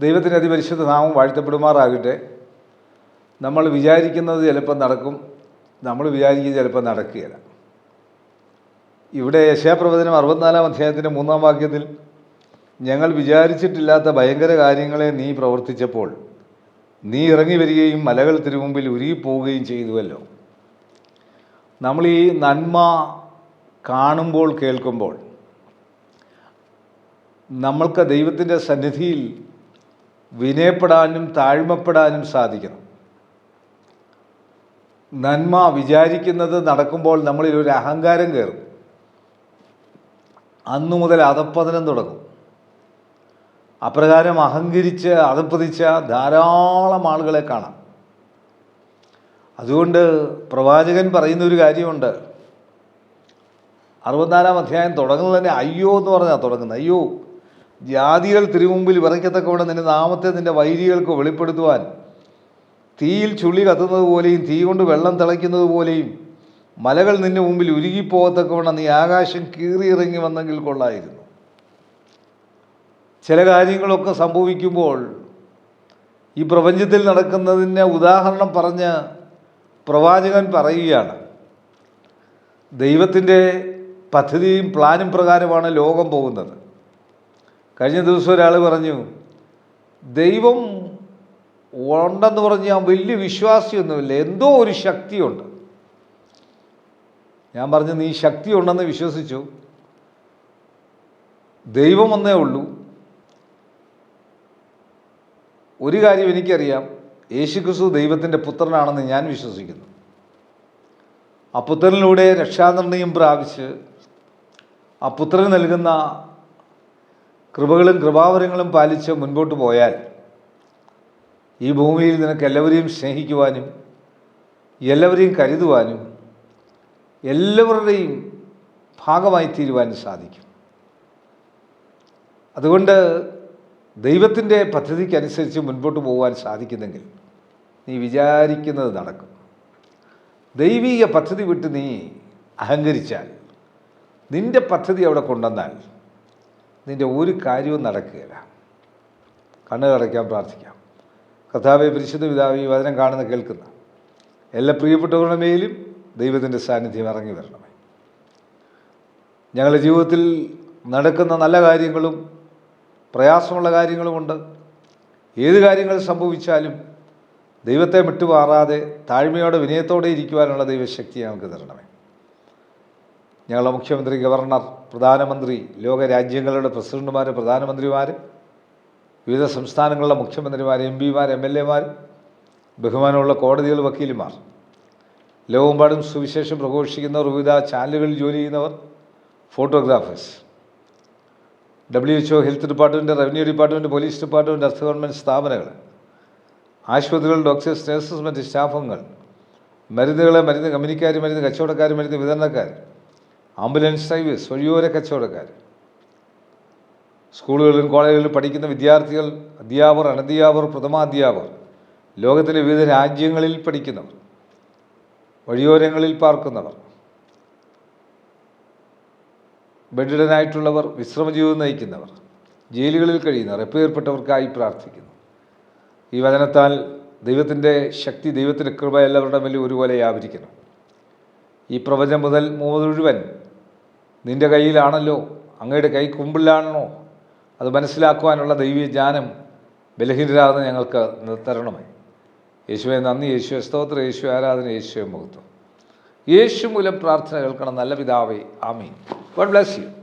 ദൈവത്തിന്റെ അതിപരിശുദ്ധ നാമം വാഴ്ത്തപ്പെടുമാറാകട്ടെ. നമ്മൾ വിചാരിക്കുന്നത് ചിലപ്പോൾ നടക്കും നമ്മൾ വിചാരിക്കുന്നത് ചിലപ്പോൾ നടക്കുകയില്ല. ഇവിടെ യശാപ്രവചനം അറുപത്തിനാലാം അധ്യായത്തിന്റെ മൂന്നാം വാക്യത്തിൽ ഞങ്ങൾ വിചാരിച്ചിട്ടില്ലാത്ത ഭയങ്കര കാര്യങ്ങളെ നീ പ്രവർത്തിച്ചപ്പോൾ നീ ഇറങ്ങി വരികയും മലകൾ തിരുമുമ്പിൽ ഉരുകിപ്പോവുകയും ചെയ്തുവല്ലോ. നമ്മൾ ഈ നന്മ കാണുമ്പോൾ കേൾക്കുമ്പോൾ നമ്മൾക്ക് ദൈവത്തിന്റെ സന്നിധിയിൽ വിനയപ്പെടാനും താഴ്മപ്പെടാനും സാധിക്കണം. നന്മ വിചാരിക്കുന്നത് നടക്കുമ്പോൾ നമ്മളിൽ ഒരു അഹങ്കാരം കയറും. അന്നു മുതൽ അധപ്പതനം തുടങ്ങും. അപ്രകാരം അഹങ്കരിച്ച് അധപ്പതിച്ച ധാരാളം ആളുകളെ കാണാം. അതുകൊണ്ട് പ്രവാചകൻ പറയുന്ന ഒരു കാര്യമുണ്ട്. അറുപത്തിനാലാം അധ്യായം തുടങ്ങുന്നത് തന്നെ അയ്യോ എന്ന് പറഞ്ഞാൽ തുടങ്ങുന്നത്. അയ്യോ ജാതികൾ തിരുമുമ്പിൽ വിറയ്ക്കത്തക്കവിടെ നിന്റെ നാമത്തെ നിന്റെ വൈരികൾക്ക് വെളിപ്പെടുത്തുവാൻ. തീയിൽ ചുള്ളി കത്തുന്നത് പോലെയും തീ കൊണ്ട് വെള്ളം തിളയ്ക്കുന്നത് പോലെയും മലകൾ നിന്റെ മുമ്പിൽ ഉരുകിപ്പോകത്തക്കവണ്ണം നീ ആകാശം കീറിയിറങ്ങി വന്നെങ്കിൽ കൊള്ളായിരുന്നു. ചില കാര്യങ്ങളൊക്കെ സംഭവിക്കുമ്പോൾ ഈ പ്രപഞ്ചത്തിൽ നടക്കുന്നതിന് ഉദാഹരണം പറഞ്ഞ് പ്രവാചകൻ പറയുകയാണ്. ദൈവത്തിന്റെ പദ്ധതിയും പ്ലാനും പ്രകാരമാണ് ലോകം പോകുന്നത്. കഴിഞ്ഞ ദിവസം ഒരാൾ പറഞ്ഞു ദൈവം ഉണ്ടെന്ന് പറഞ്ഞ് ഞാൻ വലിയ വിശ്വാസിയൊന്നുമില്ല എന്തോ ഒരു ശക്തിയുണ്ട്. ഞാൻ പറഞ്ഞു നീ ശക്തി ഉണ്ടെന്ന് വിശ്വസിച്ചു. ദൈവം ഒന്നേ ഉള്ളൂ. ഒരു കാര്യം എനിക്കറിയാം യേശുക്രിസ്തു ദൈവത്തിന്റെ പുത്രനാണെന്ന് ഞാൻ വിശ്വസിക്കുന്നു. ആ പുത്രനിലൂടെ രക്ഷാനിർണയം പ്രാപിച്ച് ആ പുത്രൻ നൽകുന്ന കൃപകളും കൃപാവരങ്ങളും പാലിച്ച് മുൻപോട്ട് പോയാൽ ഈ ഭൂമിയിൽ നിനക്ക് എല്ലാവരെയും സ്നേഹിക്കുവാനും എല്ലാവരെയും കരുതുവാനും എല്ലാവരുടെയും ഭാഗമായി തീരുവാനും സാധിക്കും. അതുകൊണ്ട് ദൈവത്തിന്റെ പദ്ധതിക്കനുസരിച്ച് മുൻപോട്ട് പോകാൻ സാധിക്കുന്നെങ്കിൽ നീ വിചാരിക്കുന്നത് നടക്കും. ദൈവീക പദ്ധതി വിട്ട് നീ അഹങ്കരിച്ചാൽ നിന്റെ പദ്ധതി അവിടെ കൊണ്ടുവന്നാൽ നിന്റെ ഒരു കാര്യവും നടക്കുകയില്ല. കണ്ണുകടയ്ക്കാൻ പ്രാർത്ഥിക്കാം. കഥാവെ പരിശുദ്ധ പിതാവ് ഈ വചനം കാണുന്ന കേൾക്കുന്ന എല്ലാ പ്രിയപ്പെട്ടവരുടെ മേലും ദൈവത്തിന്റെ സാന്നിധ്യം ഇറങ്ങി വരണമേ. ഞങ്ങളുടെ ജീവിതത്തിൽ നടക്കുന്ന നല്ല കാര്യങ്ങളും പ്രയാസമുള്ള കാര്യങ്ങളുമുണ്ട് ഏത് കാര്യങ്ങൾ സംഭവിച്ചാലും ദൈവത്തെ വിട്ടുമാറാതെ താഴ്മയോടെ വിനയത്തോടെ ഇരിക്കുവാനുള്ള ദൈവശക്തി ഞങ്ങൾക്ക് തരണമേ. ഞങ്ങളുടെ മുഖ്യമന്ത്രി ഗവർണർ പ്രധാനമന്ത്രി ലോക രാജ്യങ്ങളുടെ പ്രസിഡന്റുമാർ പ്രധാനമന്ത്രിമാർ വിവിധ സംസ്ഥാനങ്ങളിലെ മുഖ്യമന്ത്രിമാർ എം പിമാർ എം എൽ എമാർ ബഹുമാനമുള്ള കോടതികൾ വക്കീലുമാർ ലോകമെമ്പാടും സുവിശേഷം പ്രഘോഷിക്കുന്നവർ വിവിധ ചാനലുകളിൽ ജോലി ചെയ്യുന്നവർ photographers W H O health department revenue department police department അർദ്ധ ഗവൺമെന്റ് സ്ഥാപനങ്ങൾ ആശുപത്രികൾ ഡോക്ടേഴ്സ് നഴ്സസ് മറ്റ് സ്റ്റാഫുകൾ മരുന്നുകളെ മരുന്ന് കമ്പനിക്കാർ മരുന്ന് കച്ചവടക്കാർ മരുന്ന് വിതരണക്കാർ ആംബുലൻസ് ഡ്രൈവേഴ്സ് വഴിയോര കച്ചവടക്കാർ സ്കൂളുകളിലും കോളേജുകളിലും പഠിക്കുന്ന വിദ്യാർത്ഥികൾ അധ്യാപകർ അനധ്യാപകർ പ്രഥമാധ്യാപകർ ലോകത്തിലെ വിവിധ രാജ്യങ്ങളിൽ പഠിക്കുന്നവർ വഴിയോരങ്ങളിൽ പാർക്കുന്നവർ ബെഡിഡനായിട്ടുള്ളവർ വിശ്രമജീവിതം നയിക്കുന്നവർ ജയിലുകളിൽ കഴിയുന്നവർ എപ്പേർപ്പെട്ടവർക്കായി പ്രാർത്ഥിക്കുന്നു. ഈ വചനത്താൽ ദൈവത്തിന്റെ ശക്തി ദൈവത്തിന്റെ കൃപ എല്ലാവരുടെ മേലും ഒരുപോലെ വ്യാപരിക്കുന്നു. ഈ പ്രവചനം മുതൽ മുഴുവൻ നിന്റെ കയ്യിലാണല്ലോ അങ്ങയുടെ കൈ കുമ്പിലാണല്ലോ. അത് മനസ്സിലാക്കുവാനുള്ള ദൈവീയ ജ്ഞാനം ബലഹീനരാകുന്ന ഞങ്ങൾക്ക് തരണമേ. യേശുവെ നന്ദി യേശുവെ സ്തോത്രം യേശു ആരാധന യേശുവെ മുഖത്വം യേശു മൂലം പ്രാർത്ഥന കേൾക്കണം. നല്ല പിതാവേ ആമീൻ. God bless you.